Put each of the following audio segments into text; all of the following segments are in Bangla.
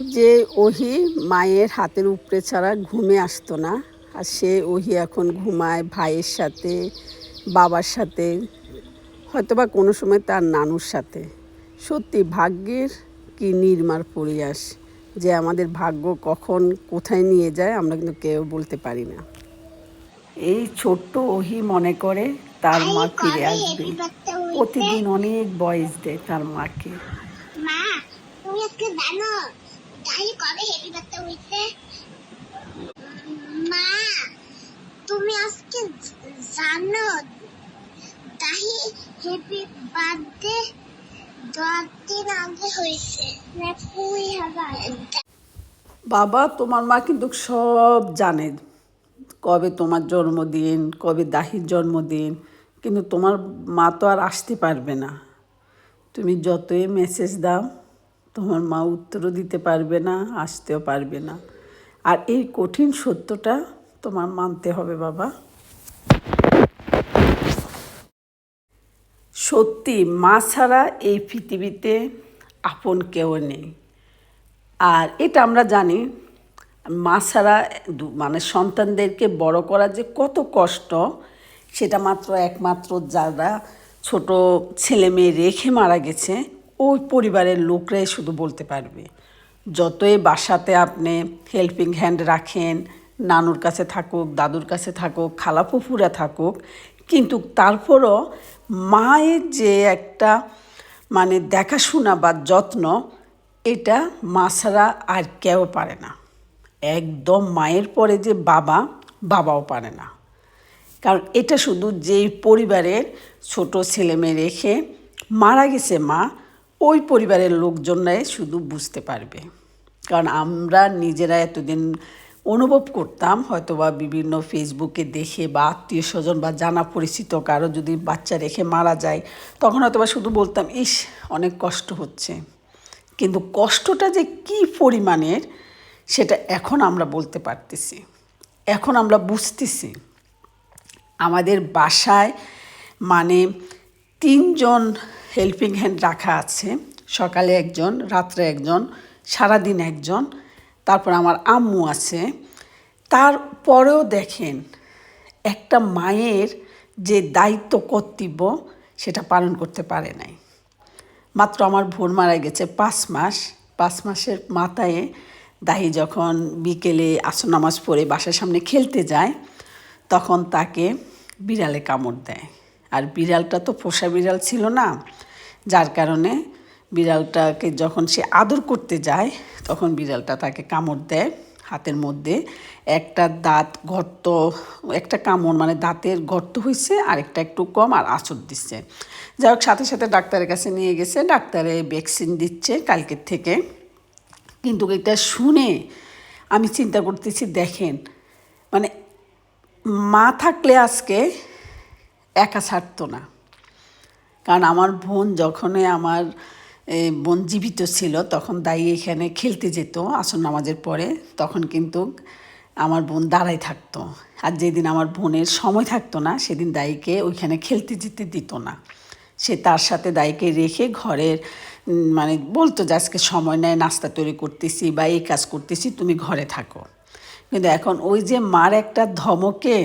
যে ওহি মায়ের হাতের উপরে ছাড়া ঘুমে আসতো না আর সে ওহি এখন ঘুমায় ভাইয়ের সাথে বাবার সাথে হয়তোবা কোনো সময় তার নানুর সাথে। সত্যি ভাগ্যের কি নির্মার পরিয়াস যে আমাদের ভাগ্য কখন কোথায় নিয়ে যায় আমরা কিন্তু কেউ বলতে পারি না। এই ছোট্ট ওহি মনে করে তার মা ফিরে আসবে। প্রতিদিন অনেক বয়স দেয় তার মাকে। মা তুমি আজকে জানো কবে হেভি বার্থডে মা, তুমি আজকে জানো তাই হেভি বার্থডে দিন আগে হয়েছে। বাবা, তোমার মা কিন্তু সব জানে। কবে তোমার জন্মদিন, কবে দাহির জন্মদিন, কিন্তু তোমার মা তো আর আসতে পারবে না। তুমি যতই মেসেজ দাও তোমার মা উত্তরও দিতে পারবে না, আসতেও পারবে না। আর এই কঠিন সত্যটা তোমার মানতে হবে বাবা। সত্যি, মা ছাড়া এই পৃথিবীতে আপন কেউ নেই। আর এটা আমরা জানি, মা ছাড়া মানে সন্তানদেরকে বড় করা যে কত কষ্ট, সেটা মাত্র একমাত্র যারা ছোট ছেলে মেয়ে রেখে মারা গেছে ওই পরিবারের লোকরাই শুধু বলতে পারবে। যতই বাসাতে আপনি হেল্পিং হ্যান্ড রাখেন, নানুর কাছে থাকুক, দাদুর কাছে থাকুক, খালা ফুফুরা থাকুক, কিন্তু তারপরও মায়ের যে একটা মানে দেখাশোনা বা যত্ন, এটা মা ছাড়া আর কেউ পারে না। একদম মায়ের পরে যে বাবা, বাবাও পারে না। কারণ এটা শুধু যেই পরিবারের ছোট ছেলে মেয়ে রেখে মারা গেছে মা ওই পরিবারের লোকজনরাই শুধু বুঝতে পারবে। কারণ আমরা নিজেরা এতদিন অনুভব করতাম, হয়তোবা বিভিন্ন ফেসবুকে দেখে বা আত্মীয় স্বজন বা জানা পরিচিত কারও যদি বাচ্চা রেখে মারা যায়, তখন হয়তোবা শুধু বলতাম, ইস, অনেক কষ্ট হচ্ছে। কিন্তু কষ্টটা যে কী পরিমাণের, সেটা এখন আমরা বলতে পারতেছি। এখন আমরা বুঝতেছি। আমাদের বাসায় মানে তিনজন হেল্পিং হ্যান্ড রাখা আছে। সকালে একজন, রাত্রে একজন, সারাদিন একজন, তারপর আমার আম্মু আছে। তারপরেও দেখেন, একটা মায়ের যে দায়িত্ব কর্তব্য, সেটা পালন করতে পারে নাই। মাত্র আমার ভোর মারা গেছে পাঁচ মাস। পাঁচ মাসের মাথায় দাহি যখন বিকেলে আসর নামাজ পড়ে বাসার সামনে খেলতে যায়, তখন তাকে বিড়ালে কামড় দেয়। আর বিড়ালটা তো পোষা বিড়াল ছিল না। যার কারণে বিড়ালটাকে যখন সে আদর করতে যায়, তখন বিড়ালটা তাকে কামড় দেয় হাতের মধ্যে। একটা দাঁত গর্ত, একটা কামড় মানে দাঁতের গর্ত হয়েছে আর একটা একটু কম আর আঁচড় দিচ্ছে। যাই হোক, সাথে সাথে ডাক্তারের কাছে নিয়ে গেছে, ডাক্তারে ভ্যাকসিন দিচ্ছে কালকের থেকে। কিন্তু এটা শুনে আমি চিন্তা করতেছি, দেখেন মানে মা থাকলে আজকে একা ছাড়তো না। কারণ আমার বোন যখনই আমার বোন জীবিত ছিল, তখন দাই এখানে খেলতে যেত আসর নামাজের পরে। তখন কিন্তু আমার বোন দাঁড়াই থাকতো। আর যেদিন আমার বোনের সময় থাকতো না, সেদিন দাইকে ওইখানে খেলতে যেতে দিত না। সে তার সাথে দাইকে রেখে ঘরের মানে বলতো যে, আজকে সময় নেয় নাস্তা তৈরি করতেছি বা এই কাজ করতেছি, তুমি ঘরে থাকো। কিন্তু এখন ওই যে মার একটা ধমকে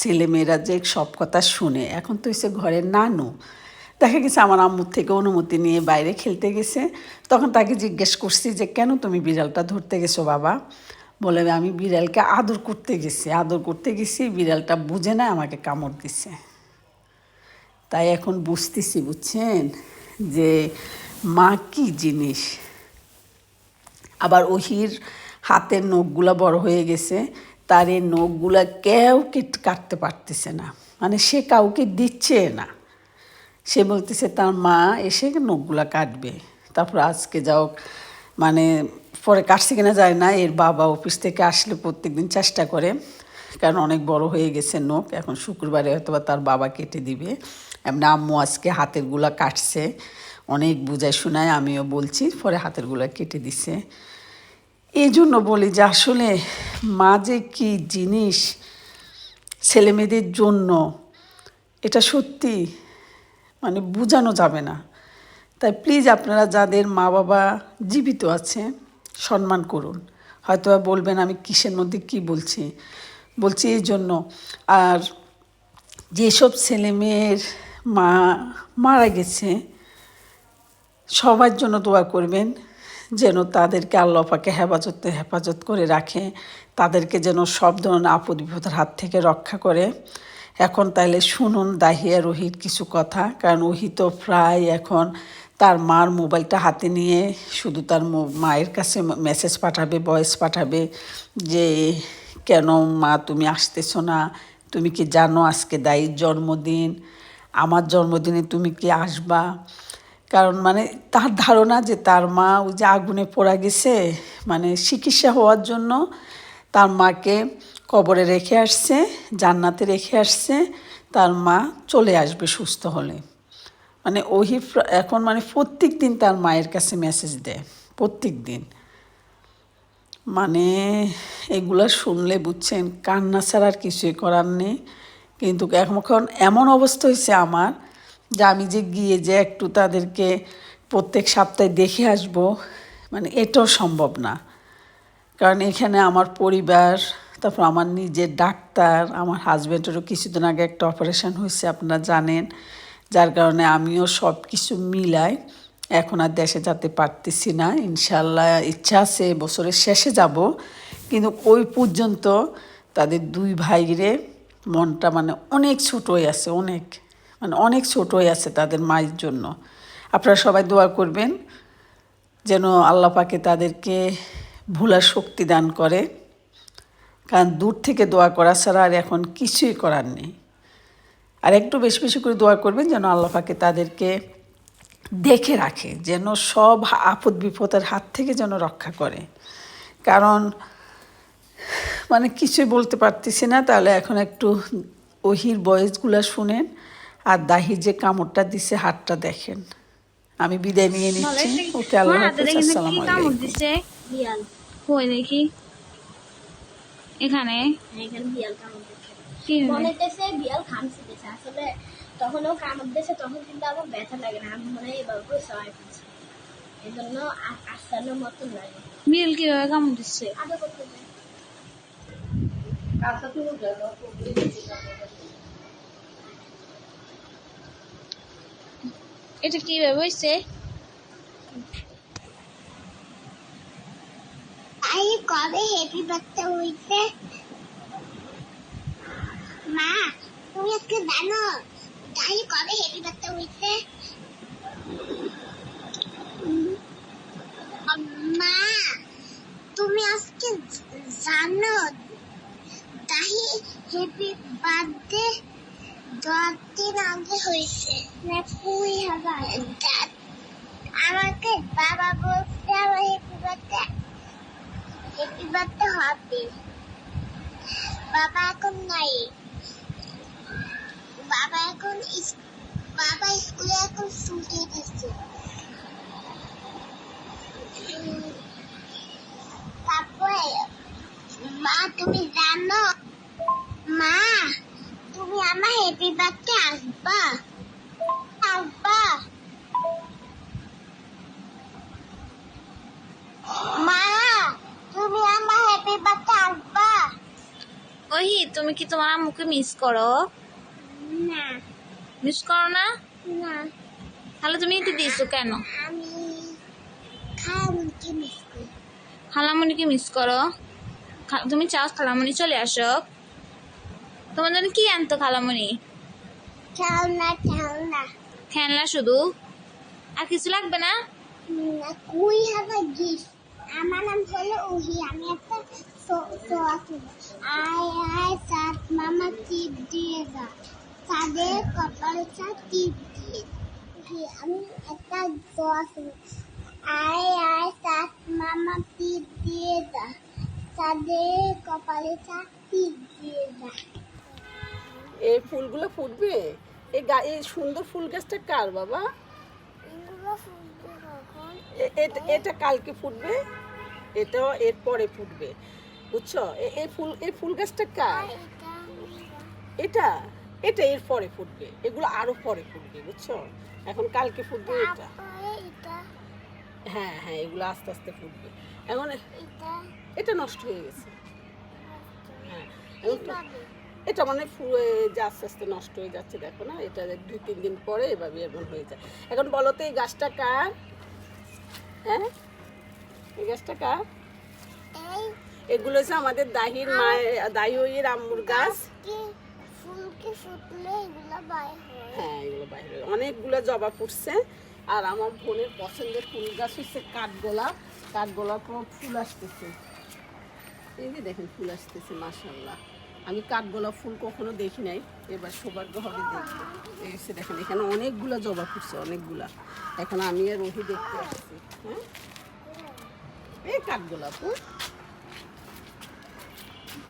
ছেলেমেয়েরা যে সব কথা শুনে, এখন তো এসে ঘরের নানু। দেখা গেছে আমার আম্মুর থেকে অনুমতি নিয়ে বাইরে খেলতে গেছে। তখন তাকে জিজ্ঞেস করছি যে, কেন তুমি বিড়ালটা ধরতে গেছো বাবা? বলে, আমি বিড়ালকে আদর করতে গেছি, আদর করতে গেছি, বিড়ালটা বুঝে না আমাকে কামড় দিছে। তাই এখন বুঝতেছি, বুঝছেন? যে মা কি জিনিস? আবার ওহির হাতের নখগুলা বড় হয়ে গেছে। তার এই নখগুলা কেউ কিট- কাটতে পারতেছে না। মানে সে কাউকে দিচ্ছে না। সে বলতেছে, তার মা এসে নখগুলা কাটবে। তারপর আজকে যাও মানে পরে কাটছে কিনা যায় না। এর বাবা অফিস থেকে আসলে প্রত্যেকদিন চেষ্টা করে, কারণ অনেক বড় হয়ে গেছে নখ। এখন শুক্রবারে হয়তো বা তার বাবা কেটে দিবে। এমনি আম্মু আজকে হাতেরগুলা কাটছে। অনেক বুঝায়, শোনায়, আমিও বলছি, পরে হাতেরগুলা কেটে দিছে। এই জন্য বলি যে আসলে মা যে কী জিনিস ছেলে মেয়েদের জন্য, এটা সত্যি মানে বোঝানো যাবে না। তাই প্লিজ আপনারা যাদের মা বাবা জীবিত আছে, সম্মান করুন। হয়তো বলবেন, আমি কিসের মধ্যে কি বলছি? বলছি এই জন্য আর যেসব ছেলে মেয়ের মা মারা গেছে, সবার জন্য দোয়া করবেন। যেন তাদেরকে আল্লাহ পাকে হেফাজতে হেফাজত করে রাখে, তাদেরকে যেন সব ধরনের আপদ বিপদের হাত থেকে রক্ষা করে। এখন তাইলে শুনুন দাহিয়া রোহিত কিছু কথা, কারণ ওহি তো প্রায় এখন তার মার মোবাইলটা হাতে নিয়ে শুধু তার মায়ের কাছে মেসেজ পাঠাবে, ভয়েস পাঠাবে যে, কেন মা তুমি আসতেছো না? তুমি কি জানো আজকে দায়ীর জন্মদিন? আমার জন্মদিনে তুমি কি আসবা? কারণ মানে তার ধারণা যে তার মা ওই যে আগুনে পোড়া গেছে মানে চিকিৎসা হওয়ার জন্য তার মাকে কবরে রেখে আসছে, জান্নাতে রেখে আসছে, তার মা চলে আসবে সুস্থ হলে। মানে ওহি এখন মানে প্রত্যেক দিন তার মায়ের কাছে মেসেজ দেয় প্রত্যেক দিন মানে এগুলা শুনলে বুঝছেন, কান্না ছাড়া আর কিছুই করার নেই। কিন্তু এখন এমন অবস্থা হয়েছে আমার যে আমি যে গিয়ে যে একটু তাদেরকে প্রত্যেক সপ্তাহে দেখে আসব মানে এটাও সম্ভব না। কারণ এখানে আমার পরিবার, তারপর আমার নিজের ডাক্তার, আমার হাজব্যান্ডেরও কিছুদিন আগে একটা অপারেশন হয়েছে, আপনারা জানেন। যার কারণে আমিও সব কিছু মিলাই এখন আর দেশে যেতে পারতেছি না। ইনশাল্লাহ ইচ্ছা আছে বছরের শেষে যাব। কিন্তু ওই পর্যন্ত তাদের দুই ভাইরে মনটা মানে অনেক ছোট হয়ে আছে, অনেক। মানে অনেক ছোট হয়ে আছে তাদের মায়ের জন্য। আপনারা সবাই দোয়া করবেন যেন আল্লাহ পাকে তাদেরকে ভোলার শক্তি দান করে। কারণ দূর থেকে দোয়া করা ছাড়া আর এখন কিছুই করার নেই। আর একটু বেশি বেশি করে দোয়া করবেন যেন আল্লাহ পাকে তাদেরকে দেখে রাখে, যেন সব আপদ বিপদের হাত থেকে যেন রক্ষা করে। কারণ মানে কিছুই বলতে পারতেছি না, তাহলে এখন একটু ওহির বয়েসগুলো শুনেন। আর দাহি যে কামড়টা দিছে হাতটা দেখেন। আমি বিদায় নিয়ে নিচ্ছি। ওকে আল্লাহ হাফেজ আসসালামু আলাইকুম। দিছে? বিয়াল কই দেখি? এখানে? হ্যাঁ, এখানে বিয়াল কামড় দিচ্ছে মনে বিয়াল খামছি দিছে। আসলে তখন ও কামড় দিয়েছে তখন কিন্তু আমার ব্যথা লাগে না। আমি মনে হয় এবার করে সবাই পাচ্ছি এই জন্য আ- আসানোর মতন লাগে। বিড়াল কীভাবে কামড় দিচ্ছে? আদৌ করতে যায়। এটা কীভাবে হয়েছে আই, কবে হ্যাপি বার্থডে হইছে? মা, তুমি আজকে জানো? তাই কবে হ্যাপি বার্থডে হইছে? মা, তুমি আজকে জানো? তাই হ্যাপি বার্থডে দশ আগে হয়েছে না হবে আমাকে বাবা বলছে আমার হ্যাপি বার্থডে হ্যাপি বার্থডে হবে। বাবা এখন নাই। বাবা এখন বাবা স্কুলে এখন ছুটি দিচ্ছে উম, তারপরে মা তুমি জানো মা তুমি আমার হ্যাপি বার্থডে মা তুমি আমার হ্যাপি বার্থডে ওহি তুমি কি তোমার আম্মুকে মিস করো? না। মিস করো না? না। তাহলে তুমি এতে দিয়েছ কেন? আমি খালামুনিকে মিস করি। খালামণিকে মিস করো? তুমি চাও খালামণি চলে আসো তোমার জন্য কি আনতো খালামণি খেলনা খেলনা খেলনা শুধু? আর কিছু লাগবে না? না কুই হাজার গিফট আমার নাম হলো উহি আমি একটা সোয়া আয় আয় সাত মামা টিপ দিয়ে দা তাদের কপালে চা টিপ দিয়ে। আমি একটা সোয়া আয় আয় সাত মামা টিপ দিয়ে দা তাদের কপালে চা টিপ দিয়ে দা এই ফুলগুলো ফুটবে? এই গা এই সুন্দর ফুল গাছটা কার বাবা? এটা এটা কালকে ফুটবে? এটাও এর পরে ফুটবে বুঝছ? এই ফুল এই ফুল গাছটা কার? এটা এটা? এর পরে ফুটবে এগুলো আরও পরে ফুটবে বুঝছ? এখন কালকে ফুটবে এটা। হ্যাঁ হ্যাঁ এগুলো আস্তে আস্তে ফুটবে। এখন এটা নষ্ট হয়ে গেছে। হ্যাঁ এটা মানে যে আস্তে আস্তে নষ্ট হয়ে যাচ্ছে দেখো না? এটা দুই তিন দিন পরে এভাবে এমন হয়ে যায়। এখন বলো তো এই গাছটা কার? হ্যাঁ? এই গাছটা কার? এগুলো হচ্ছে আমাদের দাহির মায়ের দাহির আম্মুর গাছ? হয়। হ্যাঁ এগুলো বাইরে অনেকগুলো জবা ফুটছে। আর আমার বোনের পছন্দের ফুল গাছ হচ্ছে কাঠগোলাপ কাঠগোলাপ ফুল আসতেছে। এই যে দেখেন ফুল আসতেছে মাসাল্লাহ আমি কাঠগোলাপ ফুল কখনো দেখি নাই, এবার সৌভাগ্য হবে হচ্ছে দেখেন, এখানে অনেকগুলো জবা ফুটছে, অনেকগুলা। এখন আমি আর রোহি দেখতে আসছি হ্যাঁ? এই কাঠগোলাপ হুম?